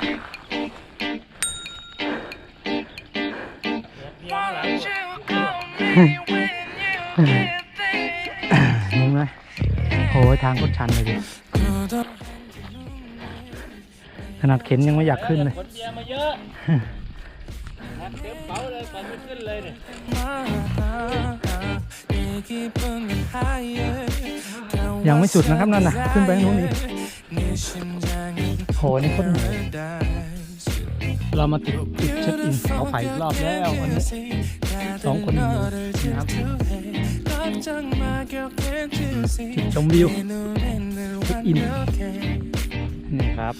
นี่ไหมโอ้ยทางก็ชันเลยดิขนาดเข็นยังไม่อยากขึ้นเลยอย่างไม่สุดนะครับนั่นนะขึ้นไปนู้นนี่ โหนี่โคตรเหนื่อยเรามาติดจุดเช็คอินเขาไผ่อีกรอบแล้ววันนี้สองคนอยู่นะครับจุดชมวิวเช็คอินนี่ครับ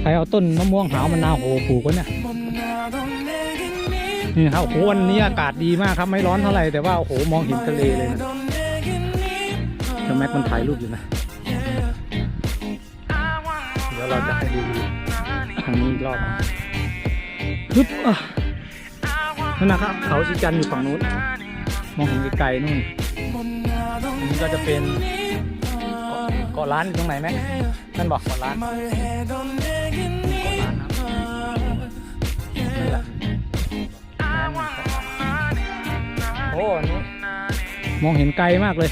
ใครเอาต้นมะม่วงหาวมะนาวโหปลูกไว้เนี่ยนี่ครับโอ้โหวันนี้อากาศดีมากครับไม่ร้อนเท่าไหร่แต่ว่าโอ้โหมองเห็นทะเลเลยนะ แม็กมันถ่ายรูปอยู่นะ เดี๋ยวเราจะให้ดูทางนี้อีกรอบฮึบอะนั่นนะครับ เขาชิจันอยู่ฝั่งนู้น มองเห็นไกลๆนู่นอันนี้ก็จะเป็นเกาะล้านอยู่ตรงไหนแม็กนั่นบอกเกาะล้านเกาะล้านนะนั่นแหละโอ้อันนี้มองเห็นไกลมากเลย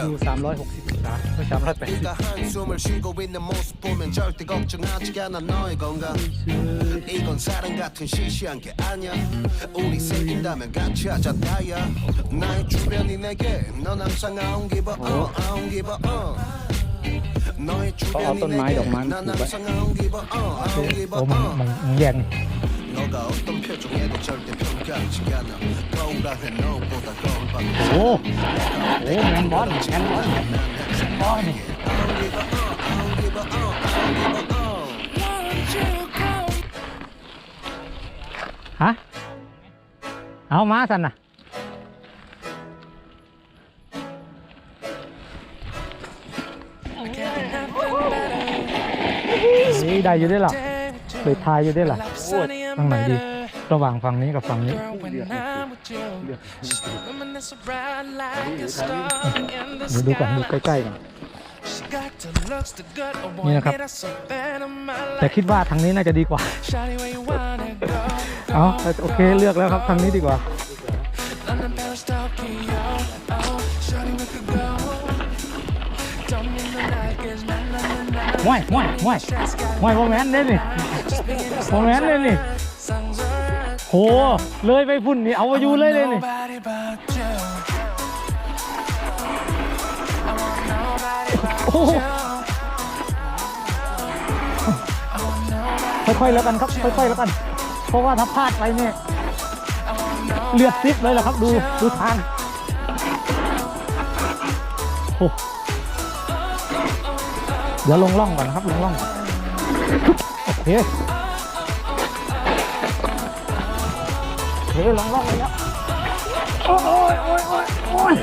เดี๋ยวดู 360องศาก็380 네가 한숨을 쉬고 있는 모습 보면 절대 걱정하지 않아 너의 건강 이건 사랑 같은 시시한 게 아니야 우리 생긴다면 같이 하자 다야 나의 주변이 내게 넌 항상 I don't give a uh, I don't give a uh 너의 주변이 어떤 나이 내게 덕만 난 항상 I don't give a uh, I don't give โอ้ a มัน uh มันมันแยกนี่ 너가 어떤 표정에도 절대 평 Ủa Ủa em bó này Em bó này Em bó này Hả à, Áo má xanh à. Đi đây vô đấy là. Bị thai vô đấy là. Thằng này đi. อลแมนบอลนี่ฮะเอามาสันน่ะนี่ได้อยู่ด้วยเหรอเปิดทายอยู่ด้วยเหรอทางไหนดีระหว่างฝั่งนี้กับฝั่งนี้ เดี๋ยวดูก่อนดูใกล้ๆก่อนนี่นะครับ แต่คิดว่าทางนี้น่าจะดีกว่า เอาโอเคเลือกแล้วครับทางนี้ดีกว่าห่วยห่วยห่วยห่วยโมแมนเด้นี่โมแมนเด้นี่ โหเลยไปพุ่นนี่เอาอายุเลยเลยนี่โอ้โหค่อยๆแล้วกันครับค่อยๆแล้วกัน เพราะว่าถ้าพลาดไปเนี่ยเลือดซิบเลยแหละครับดูดูทางโอ้เดี๋ยวลงล่องก่อนนะครับลงล่องก่อนโอเค โอเคลงล่องเลยครับโอ้ยโอ้ยโอ้ยโอ้ย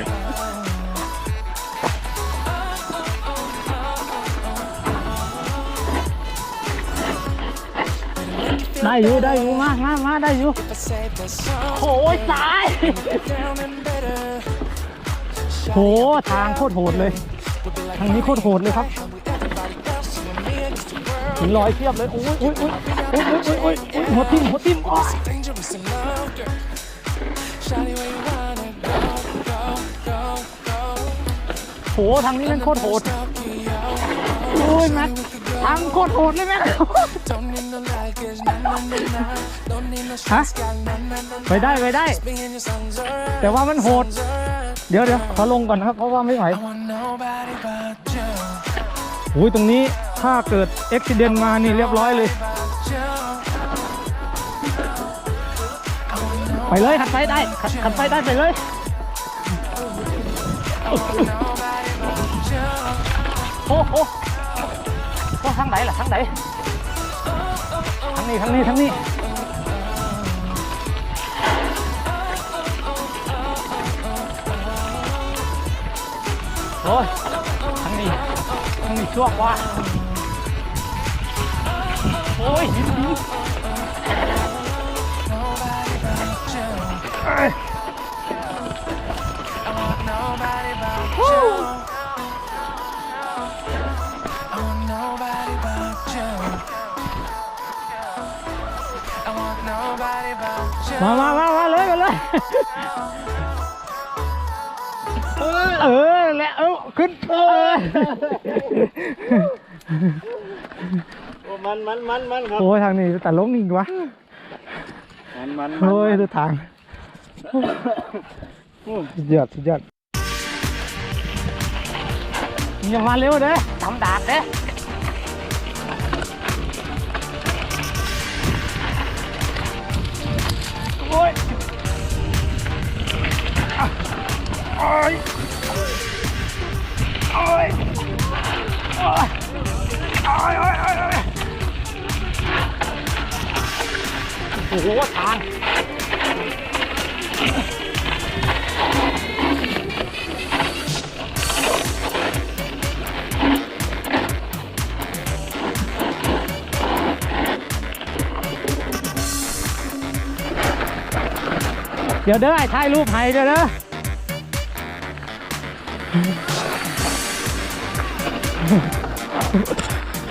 ได้อยู่ได้อยู่มามามาได้อยู่โอ้ยตายโหทางโคตรโหดเลยทางนี้โคตรโหดเลยครับ หินลอยเทียบเลยโอ้ยโอ้ยโอ้ยโอ้ยโอ้ยโอ้ยโอ้ยหัวทิ่มหัวทิ่มโอ้ยโหทางนี้มันโคตรโหดโอ้ยแม็กทางโคตรโหดเลยแม็กฮะไปได้ไปได้ แต่ว่ามันโหด เดี๋ยวเดี๋ยวขอลงก่อนนะครับ เพราะว่าไม่ไหวอุ้ยตรงนี้ ถ้าเกิดอุบิเหตุมานี่เรียบร้อยเลย ไปเลยขัดไฟได้ขัดขัดไฟได้ไปเลยโอ้โหต้องทางไหนล่ะทางไหนทางนี้ทางนี้ทางนี้โอ้ยทางนี้ทางนี้ชั่วกว่า มามามามาเลยมาเลยเออเออแล้วขึ้นเออ มันมันมันมันครับโอ้ยทางนี้แต่ลงอีกวะมันมันโอ้ยดูทางสุดยอดสุดยอดอย่ามาเร็วเด้ทำดาดเด้โอ้ยอะโอ้ยโอ้ยโอ้ยโอ้ยโอ้ย โอ้โหทางเดี๋ยวเด้อไอ้ถ่ายรูปให้เดี๋ยวเด้อ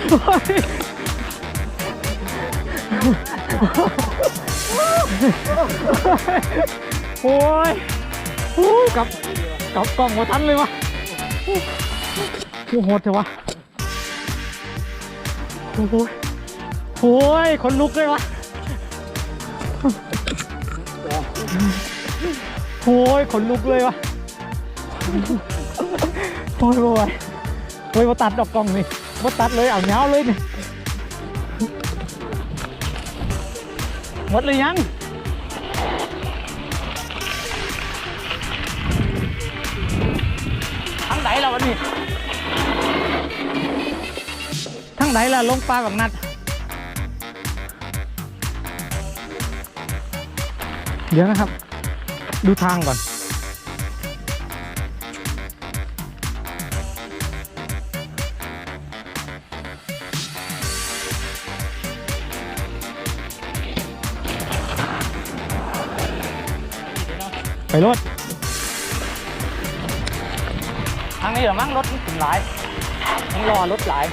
โอ้ย โอ้ยกลับกลับกล้องมาทันเลยวะโอ้โหดเถอะวะโอ้โหโอ้ยคนลุกเลยวะโอ้ยขนลุกเลยวะโอ้ยโอ้ยโอ้ยมาตัดดอกกล้องนี่มาตัดเลยเอาเงาเลยนี่ หมดเลยยัง ทั้งไหนเราวันนี้ ทั้งไหนล่ะลงปลาแบบนัด เดี๋ยวนะครับ ดูทางก่อน รถทางนี้เหรอมั้งรถมันถึงหลายต้องรอรถหลาย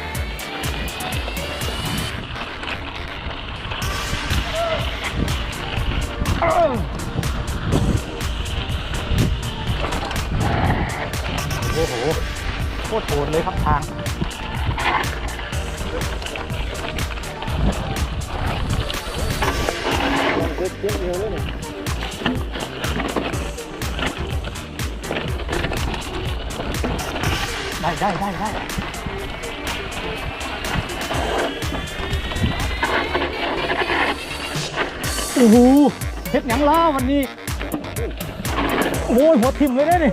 โอ้โหโคตรโหดเลยครับทางเจ็บเจ็บเดียวเลย ได้ได้ได้ได้โอ้โหเฮ็ดหยังล่ะวันนี้ โอ้ยหัวทิ่มเลยได้นี่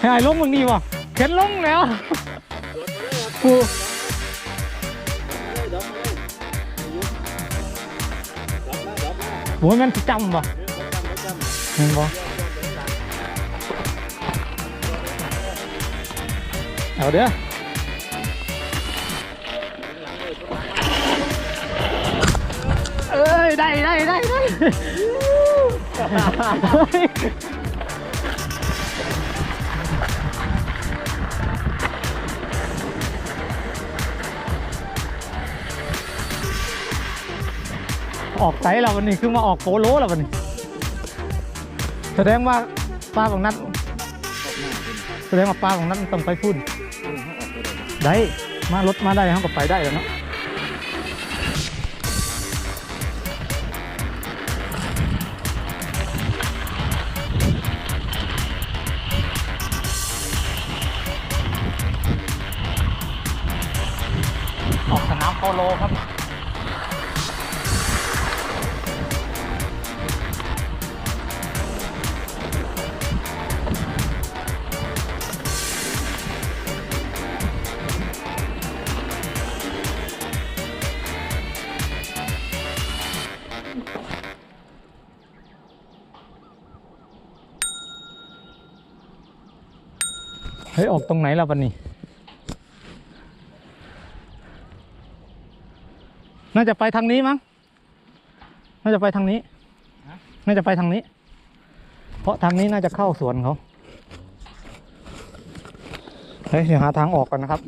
ห้ไอ้ลงมึงนี่วะเข็นลงแล้วโอ้ยดอกมาดอกมาโหมันสิจำวะประจำปะ เห็นบ่เอาเด้อเอ้ย ได้ได้ได้ได้ออกไซส์แล้ววันนี้คือมาออกโปโลแล้ววันนี้ แสดงว่าปลาของนั้นแสดงว่าปลาของนั้นต้องไปพุ่นได้มารถมาได้เขาก็ไปได้แล้วเนาะออกสนามโปโลครับ เฮ้ย ออกตรงไหนล่ะวันนี้ น่าจะไปทางนี้มั้ง น่าจะไปทางนี้ น่าจะไปทางนี้ เพราะทางนี้น่าจะเข้าสวนเขา เฮ้ย เดี๋ยวหาทางออกกันนะครับ